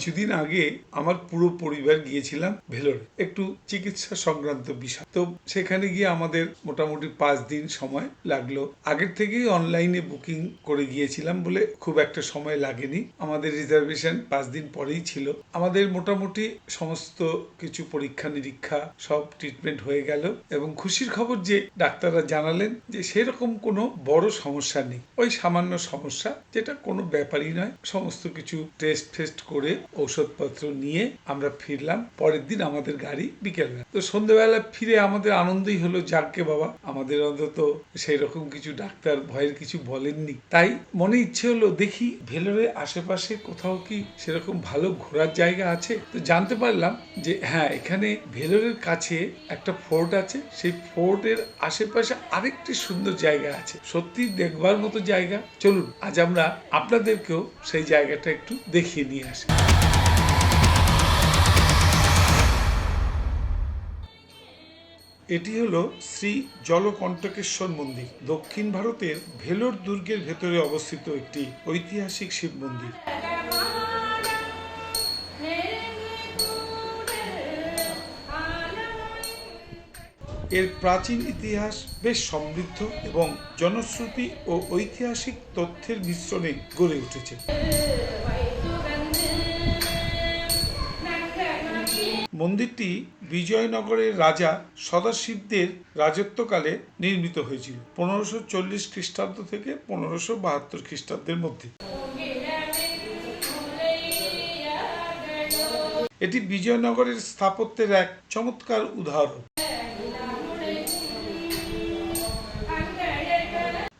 কিছুদিন আগে আমার পুরো পরিবার গিয়েছিলাম ভেলোরে, একটু চিকিৎসা সংক্রান্ত বিষয়। তো সেখানে গিয়ে আমাদের মোটামুটি পাঁচ দিন সময় লাগল। আগের থেকেই অনলাইনে বুকিং করে গিয়েছিলাম বলে খুব একটা সময় লাগেনি। আমাদের রিজার্ভেশন পাঁচ দিন পরেই ছিল। আমাদের মোটামুটি সমস্ত কিছু পরীক্ষা নিরীক্ষা সব ট্রিটমেন্ট হয়ে গেল এবং খুশির খবর যে ডাক্তাররা জানালেন যে সেরকম কোনো বড় সমস্যা নেই। ওই সামান্য সমস্যা, যেটা কোনো ব্যাপারই নয়। সমস্ত কিছু টেস্ট ফেস্ট করে ঔষধপত্র নিয়ে আমরা ফিরলাম। পরের দিন আমাদের গাড়ি বিকেলবেলা। তো সন্ধ্যেবেলা ফিরে আমাদের আনন্দই হলো, যাকে বাবা, আমাদের অন্তত সেই রকম কিছু ডাক্তার ভয়ের কিছু বলেননি। তাই মনে ইচ্ছে হলো, দেখি ভেলোরে আশেপাশে কোথাও কি সেরকম ভালো ঘোরার জায়গা আছে। তো জানতে পারলাম যে হ্যাঁ এখানে ভেলোরের কাছে একটা ফোর্ট আছে। সেই ফোর্টের আশেপাশে আরেকটি সুন্দর জায়গা আছে। সত্যি দেখবার মতো জায়গা। চলুন, আজ আমরা আপনাদেরকেও সেই জায়গাটা একটু দেখিয়ে নিয়ে আসি। এটি হলো শ্রী জলকণ্টকেশ্বর মন্দির। দক্ষিণ ভারতের ভেলোর দুর্গের ভেতরে অবস্থিত একটি ঐতিহাসিক শিব মন্দির। এর প্রাচীন ইতিহাস বেশ সমৃদ্ধ এবং জনশ্রুতি ও ঐতিহাসিক তথ্যের মিশ্রণে গড়ে উঠেছে। মন্দিরটি বিজয়নগরের রাজা সদাশিবদের রাজত্বকালে নির্মিত হয়েছিল, পনেরোশো চল্লিশ খ্রিস্টাব্দ থেকে পনেরোশো বাহাত্তর খ্রিস্টাব্দের মধ্যে। এটি বিজয়নগরের স্থাপত্যের এক চমৎকার উদাহরণ।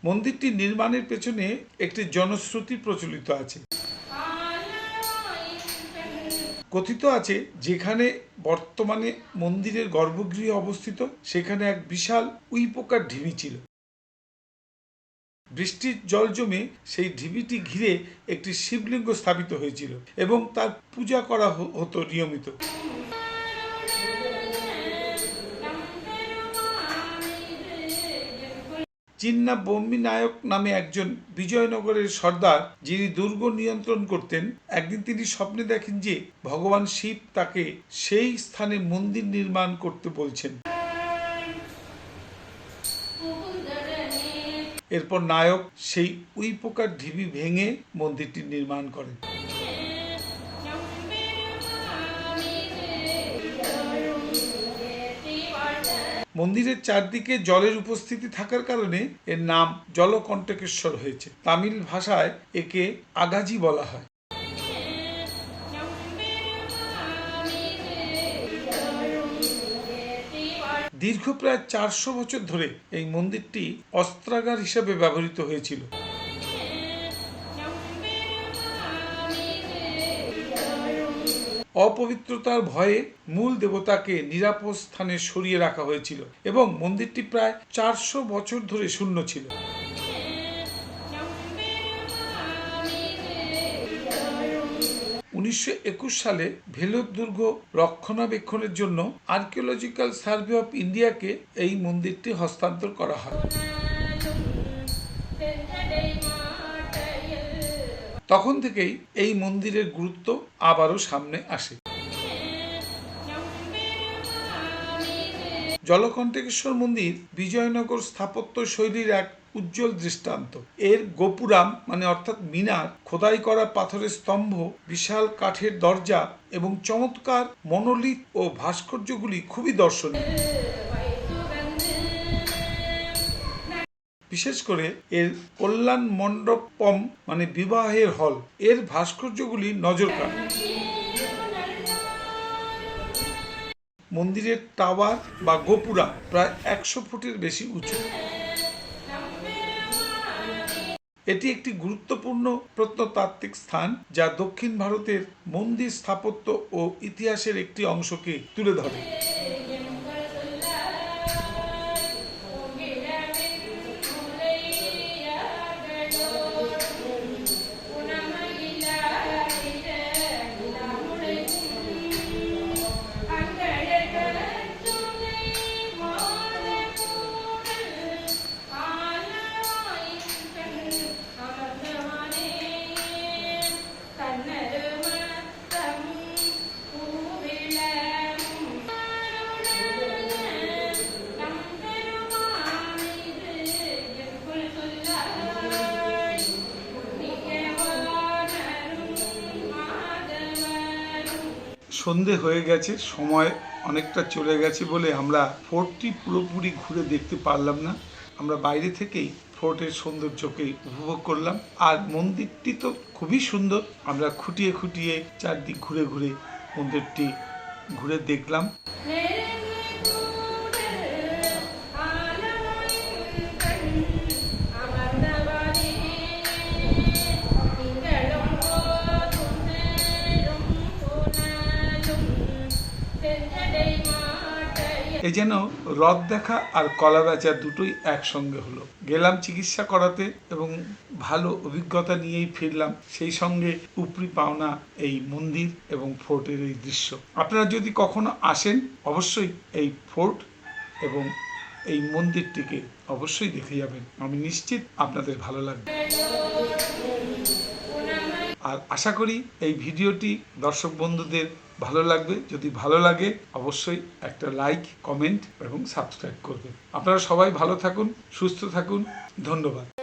মন্দিরটি নির্মাণের পেছনে একটি জনশ্রুতি প্রচলিত আছে। কথিত আছে, যেখানে বর্তমানে মন্দিরের গর্ভগৃহে অবস্থিত, সেখানে এক বিশাল উইপোকার ঢিবি ছিল। বৃষ্টির জল জমে সেই ঢিবিটি ঘিরে একটি শিবলিঙ্গ স্থাপিত হয়েছিল এবং তার পূজা করা হতো নিয়মিত। চিন্না বম্বি নায়ক নামে একজন বিজয়নগরের সর্দার, যিনি দুর্গ নিয়ন্ত্রণ করতেন, একদিন তিনি স্বপ্নে দেখেন যে ভগবান শিব তাকে সেই স্থানে মন্দির নির্মাণ করতে বলছেন। এরপর নায়ক সেই উইপোকার ঢিবি ভেঙে মন্দিরটি নির্মাণ করেন। মন্দিরের চারদিকে জলের উপস্থিতি থাকার কারণে এর নাম জলকণ্টকেশ্বর হয়েছে। তামিল ভাষায় একে আগাজি বলা হয়। দীর্ঘ প্রায় চারশো বছর ধরে এই মন্দিরটি অস্ত্রাগার হিসেবে ব্যবহৃত হয়েছিল। অপবিত্রতার ভয়ে মূল দেবতাকে নিরাপদ স্থানে সরিয়ে রাখা হয়েছিল এবং মন্দিরটি প্রায় চারশো বছর ধরে শূন্য ছিল। উনিশশো একুশ সালে ভেলোর দুর্গ রক্ষণাবেক্ষণের জন্য আর্কিওলজিক্যাল সার্ভে অফ ইন্ডিয়াকে এই মন্দিরটি হস্তান্তর করা হয়। তখন থেকেই এই মন্দিরের গুরুত্ব আবারও সামনে আসে। জলকণ্ঠকেশ্বর মন্দির বিজয়নগর স্থাপত্য শৈলীর এক উজ্জ্বল দৃষ্টান্ত। এর গোপুরাম মানে অর্থাৎ মিনার, খোদাই করা পাথরের স্তম্ভ, বিশাল কাঠের দরজা এবং চমৎকার মনোলিথ ও ভাস্কর্যগুলি খুবই দর্শনীয়। বিশেষ করে এর কল্যাণ মণ্ডপম মানে বিবাহের হল, এর ভাস্কর্যগুলি নজর কাড়ে মন্দিরের টাওয়ার বা গোপুরা প্রায় একশো ফুটের বেশি উঁচু। এটি একটি গুরুত্বপূর্ণ প্রত্নতাত্ত্বিক স্থান, যা দক্ষিণ ভারতের মন্দির স্থাপত্য ও ইতিহাসের একটি অংশকে তুলে ধরে। সন্ধে হয়ে গেছে, সময় অনেকটা চলে গেছে বলে আমরা ফোর্টটি পুরোপুরি ঘুরে দেখতে পারলাম না। আমরা বাইরে থেকেই ফোর্টের সৌন্দর্যকে উপভোগ করলাম। আর মন্দিরটি তো খুবই সুন্দর। আমরা খুঁটিয়ে খুঁটিয়ে চারদিক ঘুরে ঘুরে মন্দিরটি ঘুরে দেখলাম। এ যেন রথ দেখা আর কলা বেচা দুটোই একসঙ্গে হলো। গেলাম চিকিৎসা করাতে এবং ভালো অভিজ্ঞতা নিয়েই ফিরলাম সেই সঙ্গে উপরি পাওনা এই মন্দির এবং ফোর্টের এই দৃশ্য। আপনারা যদি কখনো আসেন, অবশ্যই এই ফোর্ট এবং এই মন্দিরটিকে অবশ্যই দেখে যাবেন। আমি নিশ্চিত আপনাদের ভালো লাগবে। আর আশা করি এই ভিডিওটি দর্শক বন্ধুদের ভালো লাগবে। যদি ভালো লাগে, অবশ্যই একটা লাইক কমেন্ট এবং সাবস্ক্রাইব করবেন। আপনারা সবাই ভালো থাকুন, সুস্থ থাকুন। ধন্যবাদ।